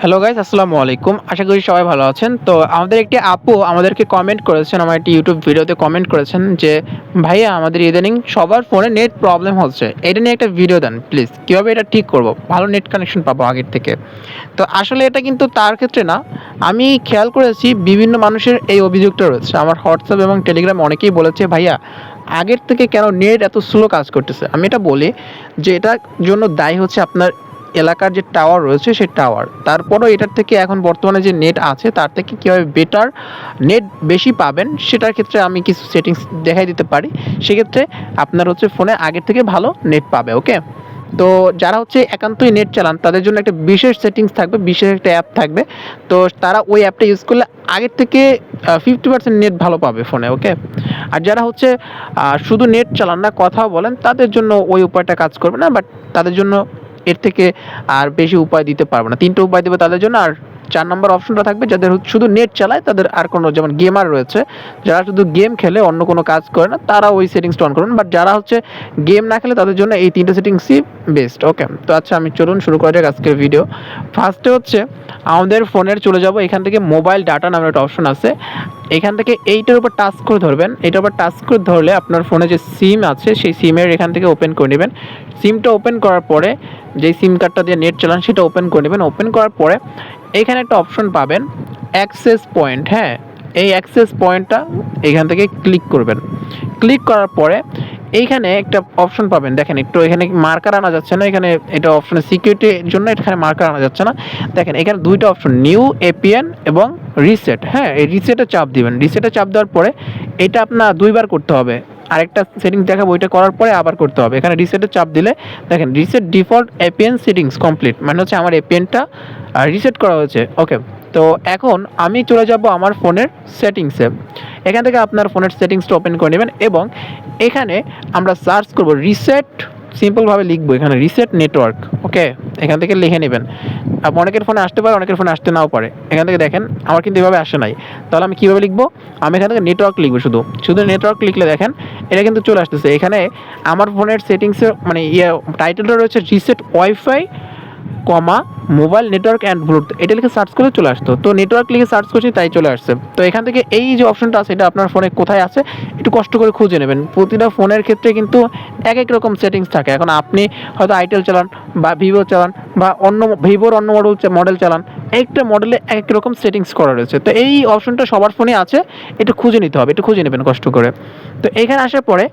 Hello guys আসসালামু আলাইকুম। আশা করি সবাই ভালো আছেন। তো আমাদের একটি আপু আমাদেরকে কমেন্ট করেছেন, আমার একটি ইউটিউব ভিডিওতে কমেন্ট করেছেন যে, ভাইয়া, আমাদের ইদানিং সবার ফোনে নেট প্রবলেম হচ্ছে। এটা নিয়ে একটা ভিডিও দেন প্লিজ কীভাবে এটা ঠিক করব? ভালো নেট কানেকশন পাবো আগের থেকে। তো আসলে এটা কিন্তু তার ক্ষেত্রে না, আমি খেয়াল করেছি বিভিন্ন মানুষের এই অভিযোগটা রয়েছে। আমার হোয়াটসঅ্যাপ এবং টেলিগ্রাম অনেকেই বলেছে, ভাইয়া, আগের থেকে কেন নেট এত স্লো কাজ করতেছে? আমি এটা বলি যে, এটার জন্য দায়ী হচ্ছে আপনার এলাকার যে টাওয়ার রয়েছে সেই টাওয়ার তারপরও এটার থেকে এখন বর্তমানে যে নেট আছে, তার থেকে কীভাবে বেটার নেট বেশি পাবেন, সেটার ক্ষেত্রে আমি কিছু সেটিংস দেখাই দিতে পারি। সেক্ষেত্রে আপনার হচ্ছে ফোনে আগের থেকে ভালো নেট পাবে ওকে তো যারা হচ্ছে একান্তই নেট চালান, তাদের জন্য একটা বিশেষ সেটিংস থাকবে, বিশেষ একটা অ্যাপ থাকবে। তো তারা ওই অ্যাপটা ইউজ করলে আগের থেকে ফিফটি পার্সেন্ট নেট ভালো পাবে ফোনে ওকে আর যারা হচ্ছে শুধু নেট চালান না, কথাও বলেন, তাদের জন্য ওই উপায়টা কাজ করবে না বাট তাদের জন্য এর থেকে আর বেশি উপায় দিতে পারব না। তিনটে উপায় দেবে তাদের জন্য আর চার নম্বর অপশনটা থাকবে যাদের শুধু নেট চালায়, তাদের আর কোনো যেমন গেমার রয়েছে, যারা শুধু গেম খেলে, অন্য কোনো কাজ করে না তারা ওই সেটিংসটা অন করুন। বাট যারা হচ্ছে গেম না খেলে, তাদের জন্য এই তিনটে সেটিংসই বেস্ট ওকে তো আচ্ছা আমি চলুন, শুরু করা যাক আজকের ভিডিও ফার্স্টে হচ্ছে, আমাদের ফোনের চলে যাব। এখান থেকে মোবাইল ডাটা নামের একটা অপশন আছে। এখান থেকে এইটার উপর টাচ করে ধরবেন। এইটার উপর টাচ করে ধরলে আপনার ফোনে যে সিম আছে, সেই সিমের এখান থেকে ওপেন করে নেবেন। সিমটা ওপেন করার পরে, যেই সিম কার্ডটা দিয়ে নেট চালান, সেটা ওপেন করে নেবেন। ওপেন করার পরে এইখানে একটা অপশন পাবেন অ্যাক্সেস পয়েন্ট হ্যাঁ? এই অ্যাক্সেস পয়েন্টটা এখান থেকে ক্লিক করবেন। ক্লিক করার পরে এইখানে একটা অপশন পাবেন। দেখেন, একটু এখানে মার্কার আনা যাচ্ছে না, এখানে এটা অপশন সিকিউরিটির জন্য এখানে মার্কার আনা যাচ্ছে না। দেখেন, এখানে দুইটা অপশন নিউ এপিএন এবং রিসেট হ্যাঁ? এই রিসেটে চাপ দিবেন। রিসেটে চাপ দেওয়ার পরে এটা আপনার দুইবার করতে হবে। আরেকটা সেটিংস দেখাবো, ওইটা করার পরে আবার করতে হবে। এখানে রিসেটের চাপ দিলে, দেখেন reset default APN settings complete মানে হচ্ছে আমার এপিএনটা রিসেট করা হয়েছে। ওকে তো এখন আমি চলে যাব আমার ফোনের সেটিংসে এখান থেকে আপনার ফোনের সেটিংসটা ওপেন করে নেবেন এবং এখানে আমরা সার্চ করব রিসেট সিম্পলভাবে লিখব, এখানে রিসেট নেটওয়ার্ক ওকে এখান থেকে লিখে নেবেন। অনেকের ফোনে আসতে পারে, অনেকের ফোনে আসতে নাও পারে। এখান থেকে দেখেন, আমার কিন্তু এভাবে আসে নাই। তাহলে আমি কীভাবে লিখব? আমি এখান থেকে নেটওয়ার্ক লিখব শুধু। শুধু নেটওয়ার্ক লিখলে দেখেন, এটা কিন্তু চলে আসতেছে। এখানে আমার ফোনের সেটিংসের মানে ইয়ে টাইটেলটা রয়েছে reset wifi comma, mobile network and bluetooth এটা লিখে সার্চ করলে চলে আসতো। তো নেটওয়ার্ক লিখে সার্চ করছি, তাই চলে আসছে। তো এখান থেকে এই যে অপশনটা আছে, এটা আপনার ফোনে কোথায় আছে, একটু কষ্ট করে খুঁজে নেবেন। প্রতিটা ফোনের ক্ষেত্রে কিন্তু এক এক রকম সেটিংস থাকে। এখন আপনি হয়তো আইটেল চালান বা ভিভো চালান বা অন্য ভিভোর অন্য মডেল মডেল চালান, একটা মডেলে এক এক রকম সেটিংস করা রয়েছে। তো এই অপশনটা সবার ফোনে আছে একটু খুঁজে নিতে হবে, একটু খুঁজে নেবেন কষ্ট করে। তো এখানে আসার পরে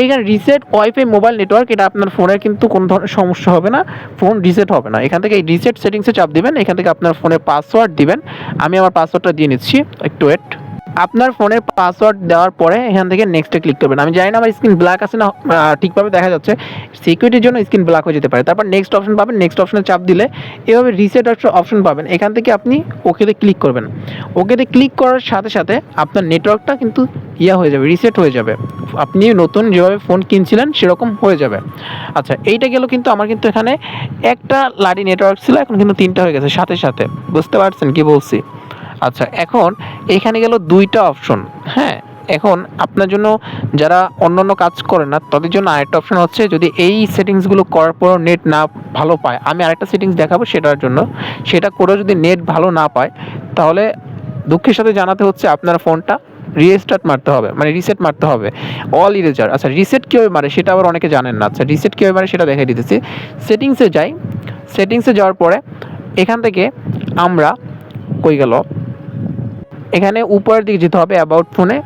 এইখানে রিসেট ওয়াইফাই মোবাইল নেটওয়ার্ক এটা আপনার ফোনের কিন্তু কোনো ধরনের সমস্যা হবে না ফোন রিসেট হবে না। এখান থেকে এই রিসেট সেটিংসে চাপ দিবেন, এখান থেকে আপনার ফোনের পাসওয়ার্ড দিবেন। আমি আমার পাসওয়ার্ডটা দিয়ে নিচ্ছি, একটু ওয়েট আপনার ফোনের পাসওয়ার্ড দেওয়ার পরে এখান থেকে নেক্সটে ক্লিক করবেন। আমি জানি না আমার স্ক্রিন ব্ল্যাক আছে না ঠিকভাবে দেখা যাচ্ছে। সিকিউরিটির জন্য স্ক্রিন ব্ল্যাক হয়ে যেতে পারে। তারপর নেক্সট অপশন পাবেন নেক্সট অপশনে চাপ দিলে এভাবে রিসেট অপশন পাবেন। এখান থেকে আপনি ওকেতে ক্লিক করবেন। ওকেতে ক্লিক করার সাথে সাথে আপনার নেটওয়ার্কটা কিন্তু ইয়া হয়ে যাবে রিসেট হয়ে যাবে। আপনি নতুন যেভাবে ফোন কিনছিলেন, সেরকম হয়ে যাবে। আচ্ছা এইটা গেল কিন্তু আমার কিন্তু এখানে একটা লাডি নেটওয়ার্ক ছিল, এখন কিন্তু তিনটা হয়ে গেছে, সাথে সাথে। বুঝতে পারছেন কি বলছি? আচ্ছা এখন এখানে গেল দুইটা অপশন হ্যাঁ? এখন আপনার জন্য যারা অন্য অন্য কাজ করে না, তাদের জন্য আরেকটা অপশন হচ্ছে, যদি এই সেটিংসগুলো করার পরও নেট না ভালো পায়, আমি আরেকটা সেটিংস দেখাবো সেটার জন্য। সেটা করেও যদি নেট ভালো না পায়, তাহলে দুঃখের সাথে জানাতে হচ্ছে আপনার ফোনটা রিস্টার্ট মারতে হবে মানে রিসেট মারতে হবে। অল ইরেজার আচ্ছা রিসেট কীভাবে মারে সেটা আবার অনেকে জানেন না। আচ্ছা রিসেট কীভাবে মারে সেটা দেখাই দিতেছি। সেটিংসে যাই সেটিংসে যাওয়ার পরে এখান থেকে আমরা কই গেল? এখানে উপরের দিকে যেতে হবে অ্যাবাউট ফোনে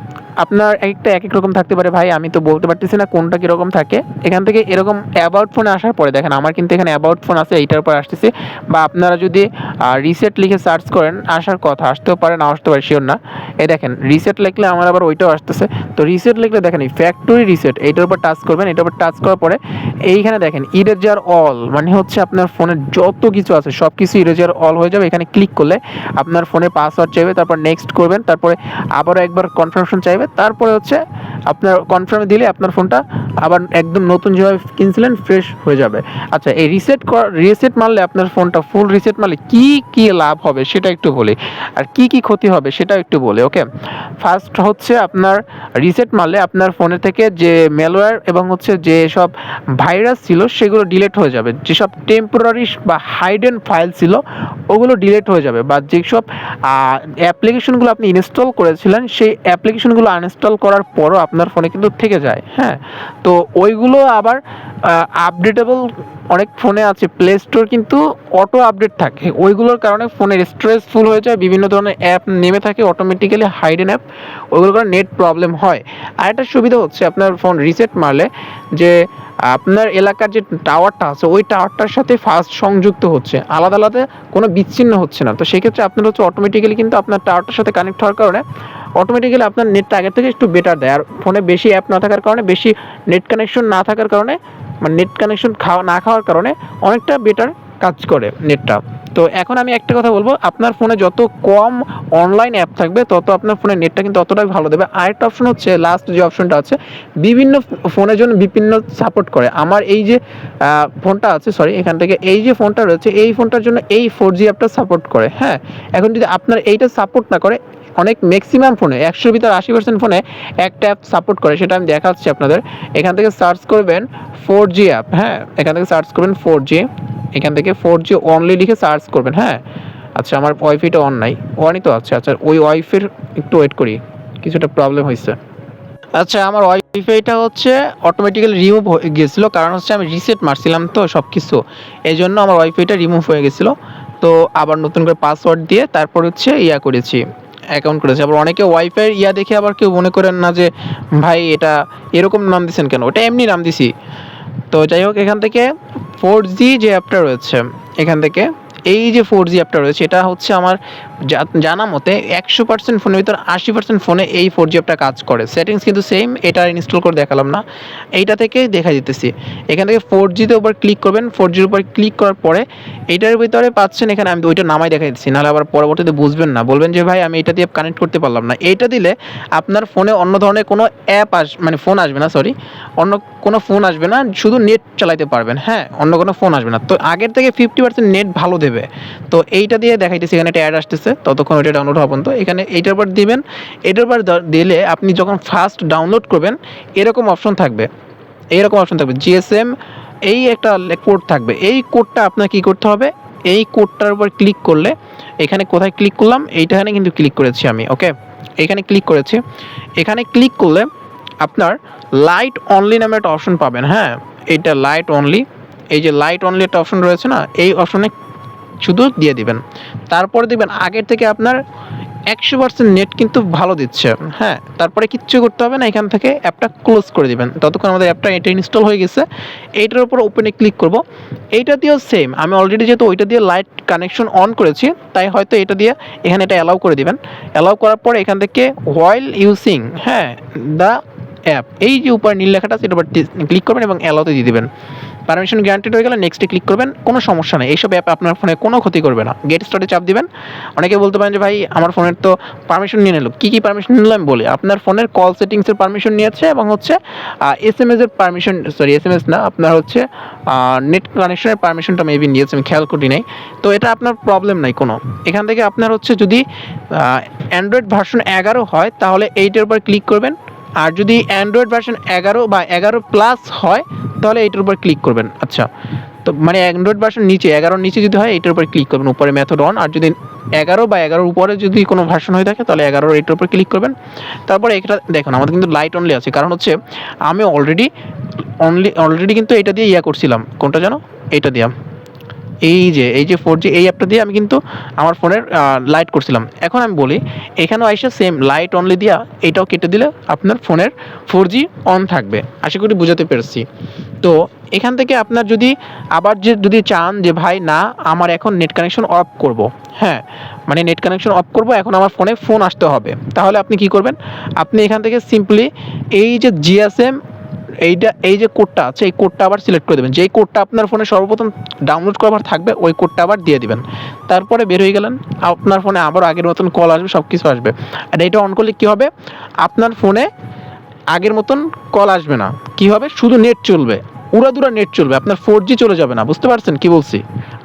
আপনার একটা এক এক রকম থাকতে পারে, ভাই, আমি তো বলতে পারতেছি না কোনটা কীরকম থাকে। এখান থেকে এরকম অ্যাবাউট ফোনে আসার পরে দেখেন, আমার কিন্তু এখানে অ্যাবাউট ফোন আছে, এইটার উপর আসতেছে। বা আপনারা যদি রিসেট লিখে সার্চ করেন, আসার কথা, আসতেও পারে না আসতে পারে শিওর না। এই দেখেন রিসেট লিখলে আমার আবার ওইটাও আসতেছে। তো রিসেট লিখলে দেখেন, এই ফ্যাক্টরি রিসেট এইটার উপর টাচ করবেন এটার উপর টাচ করার পরে এইখানে দেখেন ইরেজার অল মানে হচ্ছে আপনার ফোনের যত কিছু আছে সব কিছু ইরেজার অল হয়ে যাবে। এখানে ক্লিক করলে আপনার ফোনে পাসওয়ার্ড চাইবে, তারপর নেক্সট করবেন, তারপরে আবারও একবার কনফার্মেশন চাইবে। যাবে। তারপরে হচ্ছে আপনার কনফার্মে দিলে আপনার ফোনটা আবার একদম নতুন যেভাবে কিনছিলেন ফ্রেশ হয়ে যাবে। আচ্ছা এই রিসেট রিসেট মারলে আপনার ফোনটা ফুল রিসেট মারলে কি কি লাভ হবে সেটা একটু বলি। আর কি কি ক্ষতি হবে সেটাও একটু বলি ওকে ফার্স্ট হচ্ছে আপনার রিসেট মারলে আপনার ফোনে থেকে যে ম্যালওয়্যার এবং হচ্ছে যে সব ভাইরাস ছিল সেগুলো ডিলেট হয়ে যাবে। যেসব টেম্পোরারি বা হাইডেন ফাইল ছিল, ওগুলো ডিলেট হয়ে যাবে। বা যেসব অ্যাপ্লিকেশনগুলো আপনি ইনস্টল করেছিলেন, সেই অ্যাপ্লিকেশনগুলো আনইনস্টল করার পরও আপনার ফোনে কিন্তু থেকে যায় হ্যাঁ? তো ওইগুলো আবার আপডেটেবল অনেক ফোনে আছে প্লে স্টোর কিন্তু অটো আপডেট থাকে। ওইগুলোর কারণে ফোনের স্টোরেজ ফুল হয়ে যায়, বিভিন্ন ধরনের অ্যাপ নেমে থাকে অটোমেটিক্যালি হাইডেন অ্যাপ ওইগুলোর কারণে নেট প্রবলেম হয়। আর একটা সুবিধা হচ্ছে আপনার ফোন রিসেট মারলে যে আপনার এলাকার যে টাওয়ারটা আছে, ওই টাওয়ারটার সাথে ফার্স্ট সংযুক্ত হচ্ছে। আলাদা আলাদা কোনো বিচ্ছিন্ন হচ্ছে না। তো সেক্ষেত্রে আপনার হচ্ছে অটোমেটিক্যালি কিন্তু আপনার টাওয়ারটার সাথে কানেক্ট হওয়ার কারণে অটোমেটিক্যালি আপনার নেটটা আগের থেকে একটু বেটার দেয়। আর ফোনে বেশি অ্যাপ না থাকার কারণে, বেশি নেট কানেকশন না থাকার কারণে মানে নেট কানেকশন খাওয়া, না খাওয়ার কারণে অনেকটা বেটার কাজ করে নেটটা। তো এখন আমি একটা কথা বলব, আপনার ফোনে যত কম অনলাইন অ্যাপ থাকবে, তত আপনার ফোনের নেটটা কিন্তু অতটাই ভালো দেবে। আরেকটা অপশন হচ্ছে লাস্ট যে অপশনটা আছে, বিভিন্ন ফোনের জন্য বিভিন্ন সাপোর্ট করে। আমার এই যে ফোনটা আছে সরি এখান থেকে এই যে ফোনটা রয়েছে, এই ফোনটার জন্য এই ফোর জি অ্যাপটা সাপোর্ট করে হ্যাঁ? এখন যদি আপনার এইটা সাপোর্ট না করে, অনেক ম্যাক্সিমাম ফোনে, একশোর ভিতর আশি পার্সেন্ট ফোনে একটা অ্যাপ সাপোর্ট করে, সেটা আমি দেখাচ্ছি আপনাদের। এখান থেকে সার্চ করবেন ফোর জি অ্যাপ হ্যাঁ? এখান থেকে সার্চ করবেন ফোর জি এখান থেকে ফোর জি অনলি লিখে সার্চ করবেন হ্যাঁ? আচ্ছা আমার ওয়াইফাইটা অন নাই। অনই তো আছে। আচ্ছা ওই ওয়াইফের একটু ওয়েট করি। কিছুটা প্রবলেম হয়েছে আচ্ছা আমার ওয়াইফাইটা হচ্ছে অটোমেটিক্যালি রিমুভ হয়ে গেছিল। কারণ হচ্ছে আমি রিসেট মারছিলাম তো সব কিছু এই জন্য আমার ওয়াইফাইটা রিমুভ হয়ে গেছিল। তো আবার নতুন করে পাসওয়ার্ড দিয়ে তারপর হচ্ছে ইয়া করেছি অ্যাকাউন্ট করেছি। আবার অনেকে ওয়াইফাই ইয়া দেখে আবার কেউ মনে করেন না যে, ভাই, এটা এরকম নাম দিছেন কেন? ওটা এমনি নাম দিছি। তো যাই হোক, এখান থেকে ফোর জি যে অ্যাপটা রয়েছে, এখান থেকে এই যে ফোর জি অ্যাপটা রয়েছে, এটা হচ্ছে আমার জানা মতে একশো পার্সেন্ট ফোনের ভিতর আশি পার্সেন্ট ফোনে এই ফোর জি অ্যাপটা কাজ করে। সেটিংস কিন্তু সেম এটা ইনস্টল করে দেখালাম না। এইটা থেকে দেখা দিতেছি। এখান থেকে ফোর জিতে উপর ক্লিক করবেন ফোর জির উপর ক্লিক করার পরে এইটার ভিতরে পাচ্ছেন এখানে, আমি ওইটা নামাই দেখা দিচ্ছি, নাহলে আবার পরবর্তীতে বুঝবেন না। বলবেন যে, ভাই, আমি এটা দিয়ে কানেক্ট করতে পারলাম না। এইটা দিলে আপনার ফোনে অন্য ধরনের কোনো অ্যাপ আস মানে ফোন আসবে না সরি অন্য কোনো ফোন আসবে না, শুধু নেট চালাইতে পারবেন হ্যাঁ? অন্য কোনো ফোন আসবে না। তো আগের থেকে ফিফটি পার্সেন্ট নেট ভালো দেবে। তো এইটা দিয়ে দেখাইতেছি, এখানে একটা অ্যাড আসতেছে, ততক্ষণ ওইটা ডাউনলোড হওয়া তো এখানে এইটার পর দিবেন এটার পর দিলে আপনি যখন ফার্স্ট ডাউনলোড করবেন, এরকম অপশন থাকবে। এইরকম অপশন থাকবে। জিএসএম এই একটা কোড থাকবে। এই কোডটা আপনার কি করতে হবে? এই কোডটার উপর ক্লিক করলে, এখানে কোথায় ক্লিক করলাম? এইটাখানে কিন্তু ক্লিক করেছি আমি ওকে এখানে ক্লিক করেছি। এখানে ক্লিক করলে আপনার লাইট অনলি নামে একটা অপশন পাবেন হ্যাঁ? এইটা লাইট অনলি এই যে লাইট অনলি একটা অপশন রয়েছে না, এই অপশনে শুধু দিয়ে দিবেন। তারপরে দেখবেন আগের থেকে আপনার একশো পার্সেন্ট নেট কিন্তু ভালো দিচ্ছে হ্যাঁ? তারপরে কিচ্ছু করতে হবে না, এখান থেকে অ্যাপটা ক্লোজ করে দিবেন। ততক্ষণ আমাদের অ্যাপটা এটা ইনস্টল হয়ে গেছে। এইটার উপর ওপেনে ক্লিক করব। এইটা দিয়েও সেম আমি অলরেডি যেহেতু ওইটা দিয়ে লাইট কানেকশন অন করেছি, তাই হয়তো এটা দিয়ে এখানে এটা অ্যালাউ করে দিবেন। অ্যালাউ করার পরে এখান থেকে হোয়াইল ইউজিং হ্যাঁ দ্য অ্যাপ এই যে উপর নীল লেখাটা উপর ক্লিক করবেন এবং অ্যালাউতে দিয়ে দিবেন। পারমিশন গ্রান্টেড হয়ে গেলে নেক্সটে ক্লিক করবেন, কোনো সমস্যা নেই। এইসব অ্যাপ আপনার ফোনে কোনো ক্ষতি করবে না। গেট স্টার্টে চাপ দিবেন। অনেকে বলতে পারেন যে, ভাই, আমার ফোনের তো পারমিশন নিয়ে নিল কী কী পারমিশন নিল আমি বলি। আপনার ফোনের কল সেটিংসের পারমিশন নিয়েছে এবং হচ্ছে এস এম এস এর permission sorry S M S না, আপনার হচ্ছে নেট কানেকশনের পারমিশনটা মেবি নিয়েছে, আমি খেয়াল করি নাই তো এটা আপনার প্রবলেম নাই কোনো। এখান থেকে আপনার হচ্ছে যদি অ্যান্ড্রয়েড ভার্সন এগারো হয়, তাহলে এইটার উপর ক্লিক করবেন। আর যদি অ্যান্ড্রয়েড ভার্সন এগারো বা এগারো প্লাস হয়, তাহলে এইটার উপর ক্লিক করবেন। আচ্ছা তো মানে অ্যান্ড্রয়েড ভার্সন নিচে, এগারোর নিচে যদি হয়, এটার উপর ক্লিক করবেন, উপরে মেথড অন আর যদি এগারো বা এগারোর উপরে যদি কোনো ভার্সন হয়ে থাকে, তাহলে এগারোর এইটার উপর ক্লিক করবেন। তারপরে এটা দেখুন, আমাদের কিন্তু লাইট অনলি আছে। কারণ হচ্ছে, আমি অলরেডি অনলি অলরেডি কিন্তু এটা দিয়ে ইয়া করছিলাম। কোনটা জানো? এইটা দিয়া। এই যে এই যে ফোর জি এই অ্যাপটা দিয়ে আমি কিন্তু আমার ফোনের লাইট করছিলাম। এখন আমি বলি, এখানেও আইসে সেম লাইট অনলি দিয়া এটাও কেটে দিলে আপনার ফোনের ফোর জি অন থাকবে। আশা করি বুঝাতে পেরেছি। তো এখান থেকে আপনার যদি আবার যে, যদি চান যে, ভাই, না, আমার এখন নেট কানেকশন অফ করব। হ্যাঁ মানে নেট কানেকশন অফ করব, এখন আমার ফোনে ফোন আসতে হবে। তাহলে আপনি কি করবেন? আপনি এখান থেকে সিম্পলি এই যে জিএসএম এইটা, এই যে কোডটা আছে, এই কোডটা আবার সিলেক্ট করে দেবেন। যেই কোডটা আপনার ফোনে সর্বপ্রথম ডাউনলোড করবার থাকবে, ওই কোডটা আবার দিয়ে দিবেন। তারপরে বের হয়ে গেলেন, আপনার ফোনে আবার আগের মতন কল আসবে সব কিছু আসবে। আর এটা অন করলে কী হবে? আপনার ফোনে আগের মতন কল আসবে না। কি হবে? শুধু নেট চলবে। উড়াদুরা নেট চলবে, আপনার ফোর জি চলে যাবে না, বুঝতে পারছেন কি বলছি?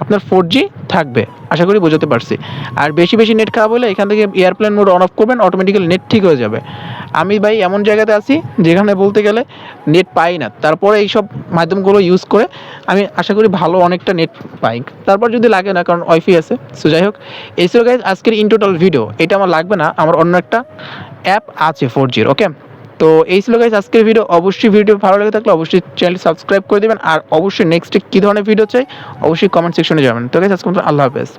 আপনার ফোর জি থাকবে, আশা করি বোঝাতে পারছি। আর বেশি বেশি নেট খারাপ হলে এখান থেকে এয়ারপ্লেন মোড অন অফ করবেন অটোমেটিক্যালি নেট ঠিক হয়ে যাবে। আমি ভাই এমন জায়গাতে আছি, যেখানে বলতে গেলে নেট পাই না। তারপরে এইসব মাধ্যমগুলো ইউজ করে আমি আশা করি ভালো অনেকটা নেট পাই। তারপর যদি লাগে না, কারণ ওয়াইফাই আছে সো যাই হোক। এই ছিল গাইজ আজকের ইন টোটাল ভিডিও এটা আমার লাগবে না, আমার অন্য একটা অ্যাপ আছে ফোর জির ওকে তো এই ছিল গাইজ আজকের ভিডিও অবশ্যই ভিডিও ভালো লাগে থাকলে অবশ্যই চ্যানেল সাবস্ক্রাইব করে দেবেন। আর অবশ্যই নেক্সট কী ধরনের ভিডিও চাই, অবশ্যই কমেন্ট সেকশনে যাবেন তো গাইজ আজকে আল্লাহ হাফেজ।